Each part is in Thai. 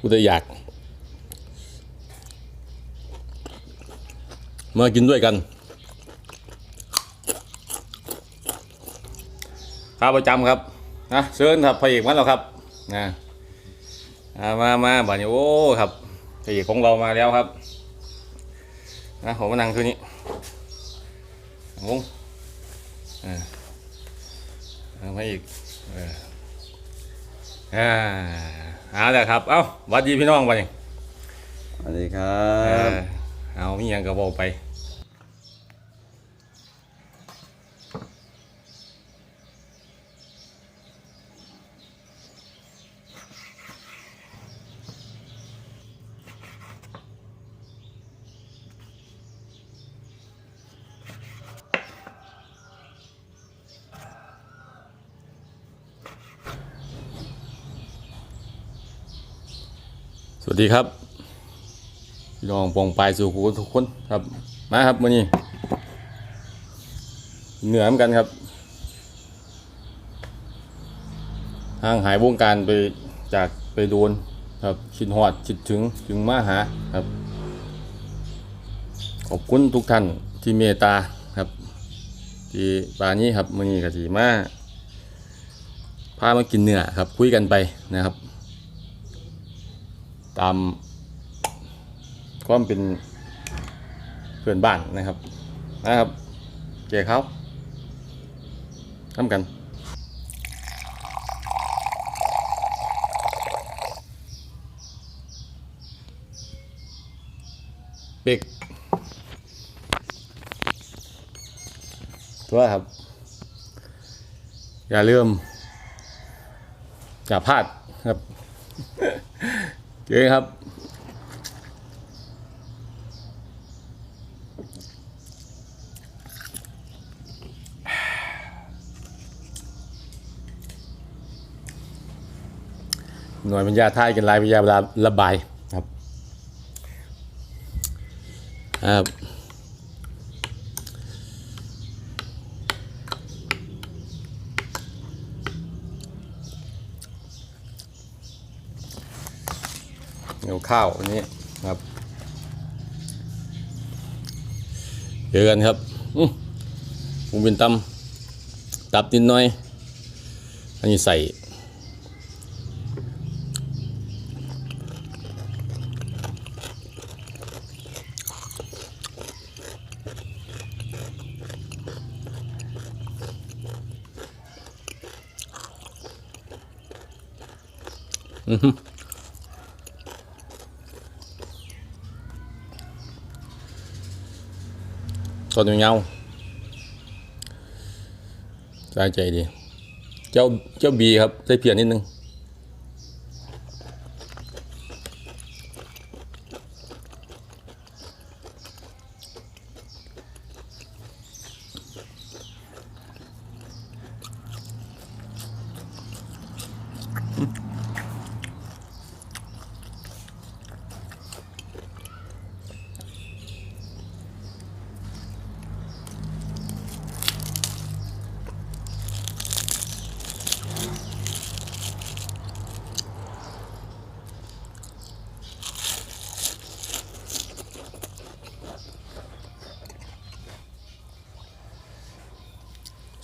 กูจะอยาก มากินด้วยกัน ข้าวประจำครับนะเชิญครับพระเอกมาแล้วครับนะอ่ามามาบัดนี้โอ้ครับพระเอกของเรามาแล้วครับนะผมมานั่งคืนนี้งงอ่าเอามาอีกอ่า เอาแล้วครับ เอ้าหวัดดีพี่น้องบัดนี้สวัสดีครัเอบอเอามีหยังก็บอกไป วัสดีครับพี่น้องปองปลายสู่คุณทุกคนครับ มาครับมื่อนี้เหนือมกันครับห่างหายวงการไปจากไปโดนครับคิดหอดคิดถึงถึงมาหาครับ ขอบคุณทุกท่านที่เมตตาครับ ที่ปานี้ครับมื่อนี้กะสีมาพามากินเนื้อครับคุยกันไปนะครับ ตามความเป็นเพื่อนบ้านนะครับนะครับเจ๊เขาทำกันเบกตัวครับ อย่าลืมอย่าพลาดครับ เจ๊ครับ หน่วยปัญญาท่ายกันลายปัญญาระบายครับครับ นียวข้าวอันนี้ครับเจอกันครับผมเป็นตำตับนิดหน่อย อันนี้ใส่อือ ฮึต้นยาวๆใจใจดี เจ้าเจ้าบีครับใส่เพียรนิดนึง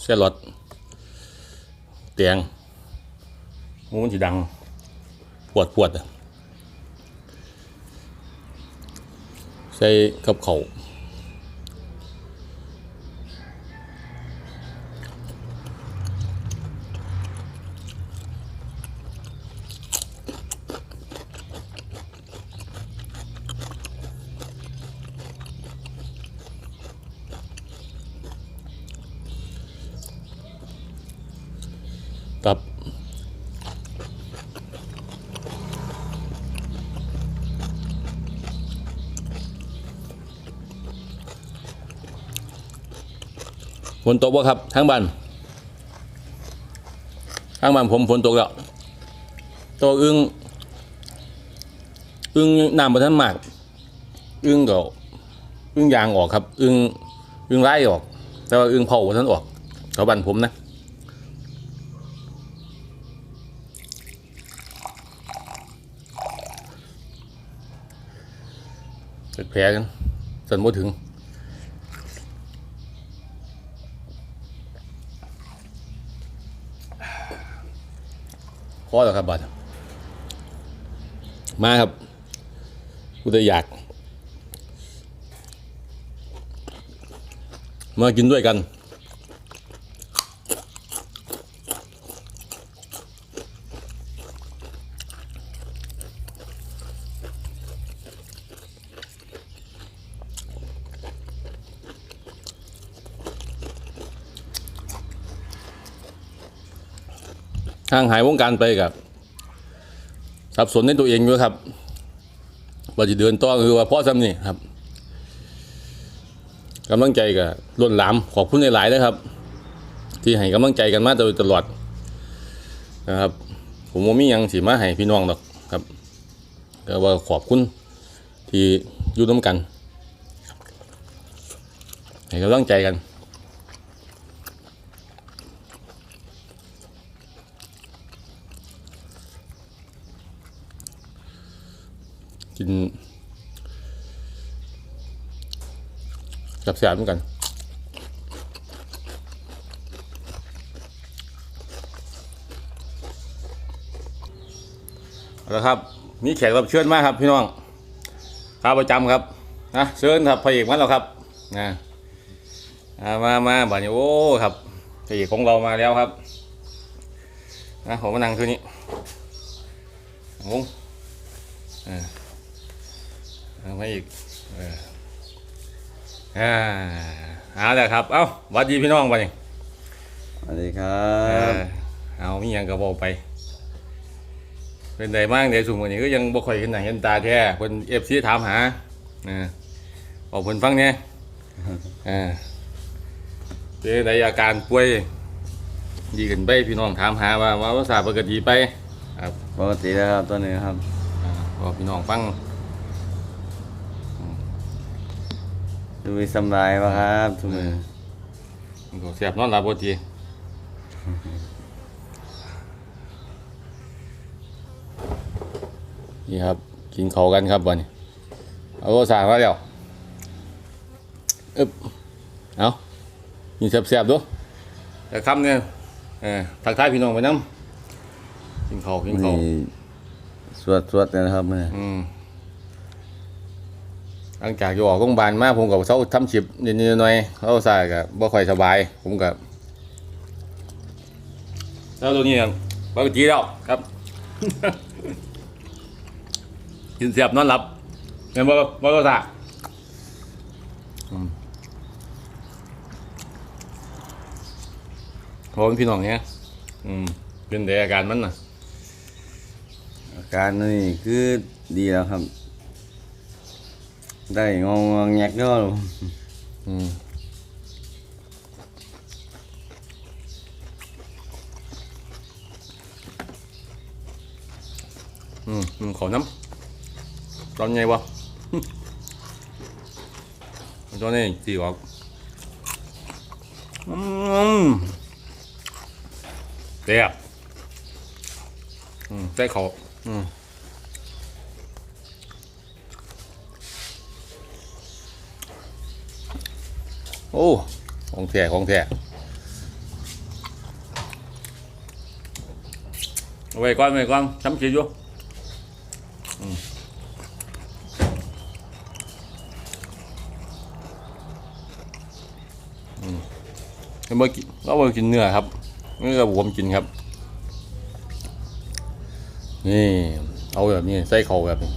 เสียรถเตียงมูมันสีดัง ปวดปวดใส่กับเขา่าตับ ฝนตกบ่ครับทางบ้านทางบ้านผมฝนตกแล้วตัวอึ้งอึ้งน้ำบนทันมากอึ้งก็อึ้งยางออกครับ อึ้งอึ้งไล่ออก แต่ว่าอึ้งเผาบ่ทันออกแถวบ้านผมนะเป็นแผลกันสันบ่ถึง พอแล้วครับบัดมาครับ กูจะอยาก มากินด้วยกัน ทางหายวงการไปกับสับสนในตัวเองอยู่ครับว่าจะเดินต่อคือว่าเพราะซ้ำนี่ครับกำลังใจกับล้นหลามขอบคุณหลายๆนะครับ ที่ให้กำลังใจกันมาโดยตลอดนะครับ ผมว่ามียังสิมาให้พี่น้องดอกครับก็ว่าขอบคุณที่อยู่ร่วมกันให้กำลังใจกัน กินกับแสบเหมือนกันเอาละครับมีแขกรับเชิญมากครับพี่น้องข้าประจำครับนะเชิญครับพระเอกมาแล้วครับนะอ่ามามาบัดนี้โอ้ครับพระเอกของเรามาแล้วครับนะผมมานั่งคืนนี้งงอ่า เอามาอีกเอออ่าเอาแล้วครับ เอ้าหวัดดีพี่น้องไปสวัสดีครัเอบอเอามีหยังก็บอกไป เป็นไดบ้างเดี๋ยวสุ่มวันนี้ก็ยังบ่ค่อยเห็นหน้าเห็นตาแท้เพิ่น FC ถามหาเออบอกเพิ่นฟังแหน่เอ่าเป็นไดอาการป่วย ดีขึ้นไปพี่น้องถามหาว่าว่าภาษาปกติไปครับปกติแล้วครับตัวนี้ครับ อ่าบอกพี่น้องฟัง ดูสำบายปะครับทุกมือมันก็เสียบนอนหลับบ่ทีนี่ครับ กินเขาวกันครับวันนี้เอาโทรสารมาแล้วอึบเอามีแซ่บๆดูแต่คำเนี่ยเออทักทายพี่น้องไปน้ำกินเขาวกินเขาวนี่สวดสวดกันนะครับมืออืม หลังจากอยู่ออกโรงพยาบาลมาผมกับเขาทำชิบนิดๆหน่อยๆเขาสายกับบ่ค่อยสบาย ผมกับแล้วตัวนี้ครับปกติแล้วครับ กินเสียบนอนหลับเห็นบ่บ่ก็สาอืมโหพี่น้องเนี่ยอืม เป็นแต่อาการมันนะอาการนี่คือดีแล้วครับ ได้งงงแงกก็อืมอืมอืมขอน้ำตอนไงวะ ตอนนี้ตีออกอืมเตียบอืมใส่เขาอืมโอ้ของ แท้ของแท้เอาไว้ก่อนไว้ก่อนทำคิดอยู่เราบ่กินเราบ่กินเนื้อครับนี่ก็ผมกินครับ นี่ เอาแบบนี้ใส่เข่าแบบนี้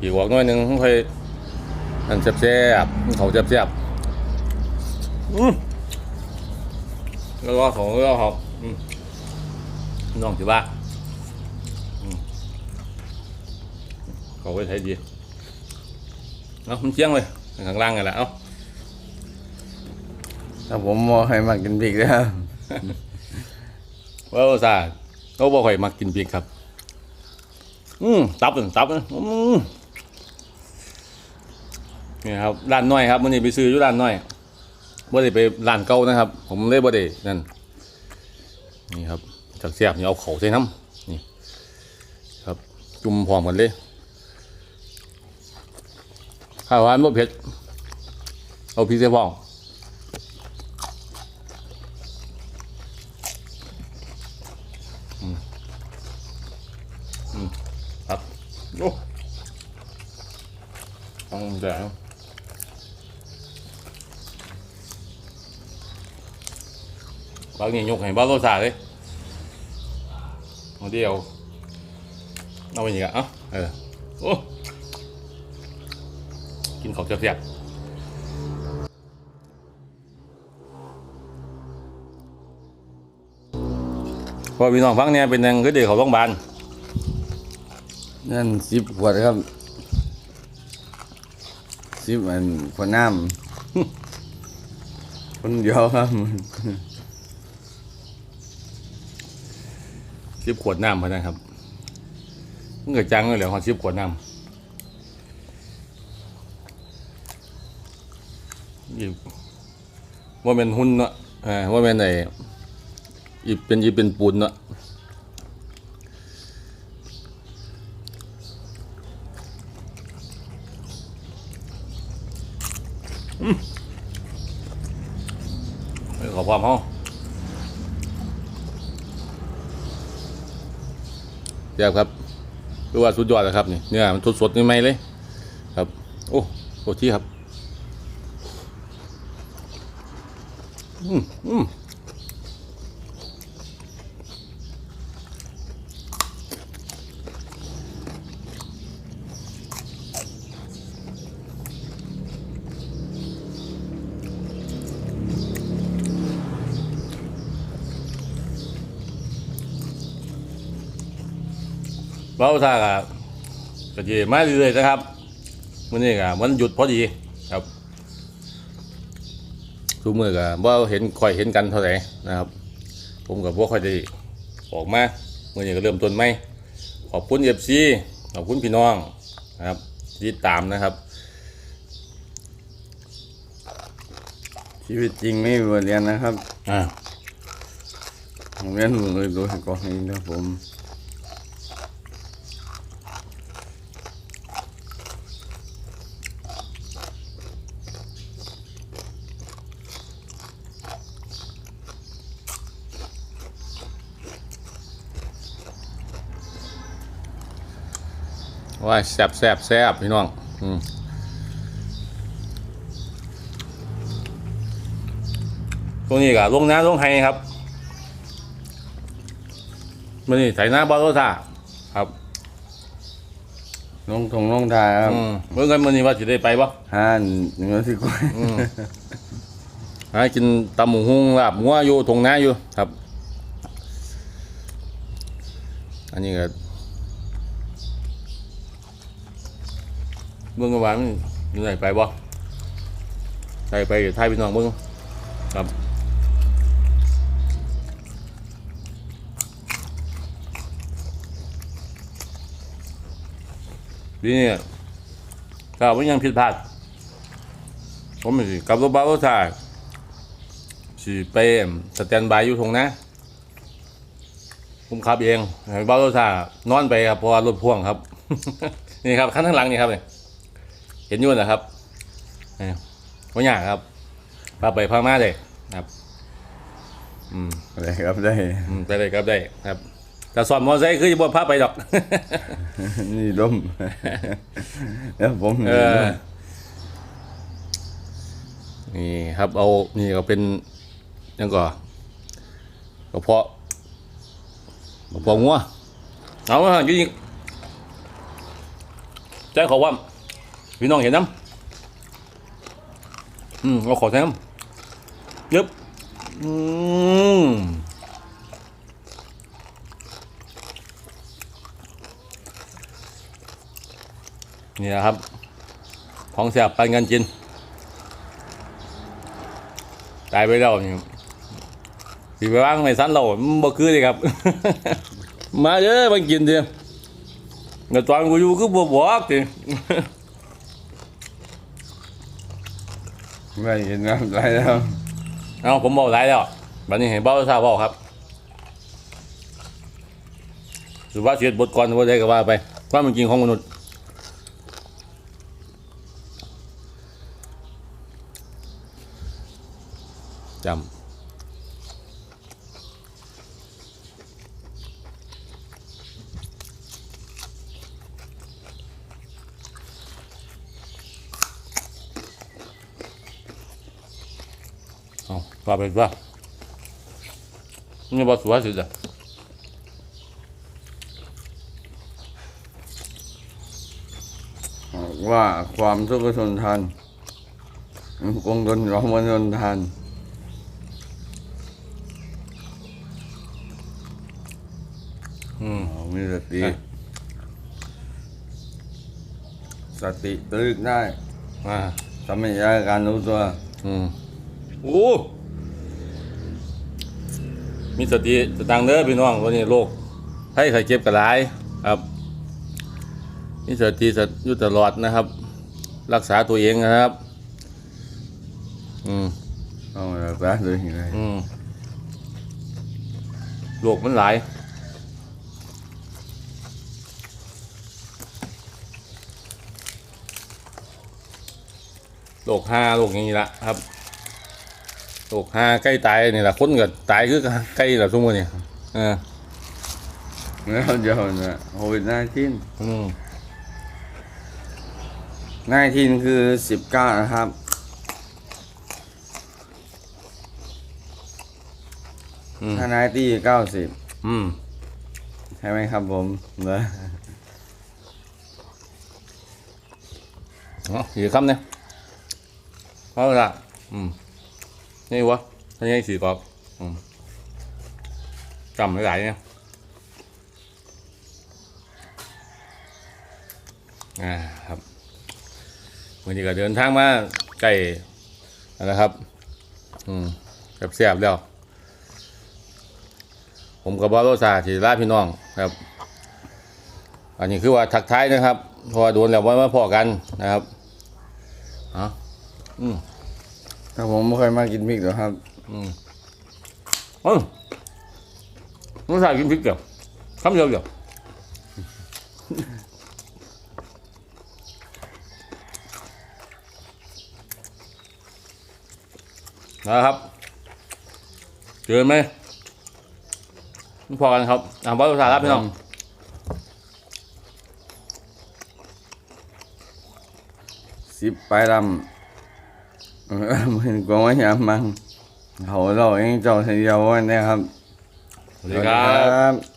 อีกวอกน้อยหนึ่งค่อย อันแซ่บๆเขาแซ่บๆอืมแล้วก็เขาแล้วก็เขาอืมน้องถือว่าอืมเขาไว้ใช้ดีเอามันเที่ยงเลยข้างล่างกันแหละเอาถ้าผมมอให้มากินพริกแล้วว่าซาเราบ่ค่อยมักกินพริกครับ อืมตับนึงตับนึงอืม นี่ครับร้านน้อยครับมื้อนี้ไปซื้ออยู่ร้านน้อยบ่ได้ไปร้านเก่านะครับ ผมเลยบ่ได้นั่นนี่ครับจักเสียบนี่เอาเข้าใส่น้ำนี่ครับจุ่มพร้อมกันเลยข้าวหวานบ่เผ็ดเอาพริกใส่บ้องอืมอืมครับโอ้ต้องแดง บางนี่ยกให้บ้าโลซาเลยเอาเดียวเอาไปอีกอะเอ้าเออโอ้กินของเสียบพอพี่น้องฟังเนี่ยเป็นยังก็เดี๋ยวเขาต้องบาลนั่นสิบขวดครับสิบอันขวดน้ำคนเดียวครับ ชิบขวดน้ำพะนะครับมันเกิดจังเลยเหรอเขาชิบขวดน้ำอีกว่าเป็นหุ้นเนาะเออว่าเป็นไอ้อีเป็นอีเป็นปูนเนาะอืมเออขอความเขา แซ่บครับคือว่าสุดยอดนะครับนี่เนี่ยมันสดๆใหม่เลย ครับ โอ้โอ้ที่ครับ อืมอืม เราถ้าก็ก็จะมาเรื่อยๆนะครับวันนี้ก็วันหยุดพอดีครับทุกมือก็บ่เห็นค่อยเห็นกันเท่าไหร่นะครับ ผมกับพวกค่อยได้ออกมาเมื่อนี้ก็เริ่มต้นไหมขอบคุณเอฟซีขอบคุณพี่น้องนะครับที่ตามนะครับ ชีวิตจริงไม่มีบทเรียนนะครับอ่าผมเรียนหมดเลยโดยกองเองครับผม ว่าแซ่บแซ่บแซ่บพี่น้องอืมตรงนี้ก็ลงน้ำลงไห้ครับมันนี่ใส่น้ำบอลโรซาครับน้องทงน้องทาครับอืมเมื่อกันมันนี่ว่าจะได้ไปปะห้าหนึ่งร้อยสิบกว่าอืมหากินตำหมูหุ้งลาบงัวอยู่ทงนาอยู่ครับ อันนี้ก็ เบิ่งกวามันอยู่ไหนไปบ่ใส่ไปเดี๋ยวถ่ายพี่น้องเบิ่งครับทีเนี้ถ้ามันยังผิดพลาด ผมสิกับรถบัสรถถ่ายสิไปสแตนบายอยู่ตรงนะ ผมขับเองบัสรถถ่ายนอนไปครับเพราะว่ารถพ่วงครับ นี่ครับขั้นข้างหลังนี่ครับเนี่ย เห็นอยู่นะครับนี่ไม่ยากครับพาไปพามาเลยครับ อืมอะไรครับได้อืมไปเลยครับได้ครับแต่สอนมอไซค์คือจะบ่พาไปดอก นี่ดมแล้วผมเออนี่ครับเอานี่ก็เป็นยังก่อกระเพาะกระเพาะงัวเอามาอยู่นี่ใจขอว่า พี่น้องเห็นน้ำอืมเราขอแซมยึบอืมนี่นะครับ ของแสบปันกันกิน ตายไปแล้วนี่สิไปว่างไม่สั้นเรามันบ่คือเลยครับ มาเด้อมากินเดียวตอนกูอยู่คือบ่บอกติ ไม่เห็นน้ไหแล้วเอาผมบอกไลาแล้วบัดนี้เห็นเบ้าทราบเบ้าครับสุภาพเสียบทกรว่าได้ก็ว่าไปความเนจริงของมนุษย์จำ ว่าไปว่านี่บอสวยสุดอะว่าความทุกข์ทนทานคงทนร้องมันทนทานอืมอ๋อมีสติอะสติตรึกได้มาทำให้ยาการรู้ตัว อืมโอ้ มีสติสตังค์เด้อพี่น้องวันนี้โรคให้ใครเจ็บกระไรครับมีสติสตอยู่ตลอดนะครับ รักษาตัวเองนะครับ อืมเอาละแป๊บเลยไงอืมโรคมันหลายโรคห้าโรคอย่างนี้ละครับ โรคห้าใกล้ตายนี่แหละคนก็ตายคือใกล้ละทุกวันเนี่ยเออแล้วเดี๋ยวนะโควิด19อืมง่ายที่คือสิบเก้านะครับอืมถ้านายตี้เก้าสิบอืมใช่ไหมครับผมเนอะอ๋ออีกคำเนี่ยเอาละอืม นี่วะนี่สี่กรอบจำหลายๆเนี่ยอ่าครับวันนี้ก็เดินทางมาใกล้นะครับ อืมแซ่บๆแล้ว ผมกับบอสโรซาสิลาพี่น้องครับ อันนี้คือว่าทักทายนะครับเพราะว่าโดนแล้วว่ามาพอกันนะครับเอ๋ออืม ถ้าผมไม่เคยมากินพริกหรอกครับ อืมเออน้องชายกินพริกเดียวคำเดียวเดียวนะครับเจอไหมพอกันครับอ่าบอสโรซารับพี่น้องสิบไปลำเออ มันกองว่ายามมังเขาเราเองเจ้าเสียววันนะครับสวัสดีครับ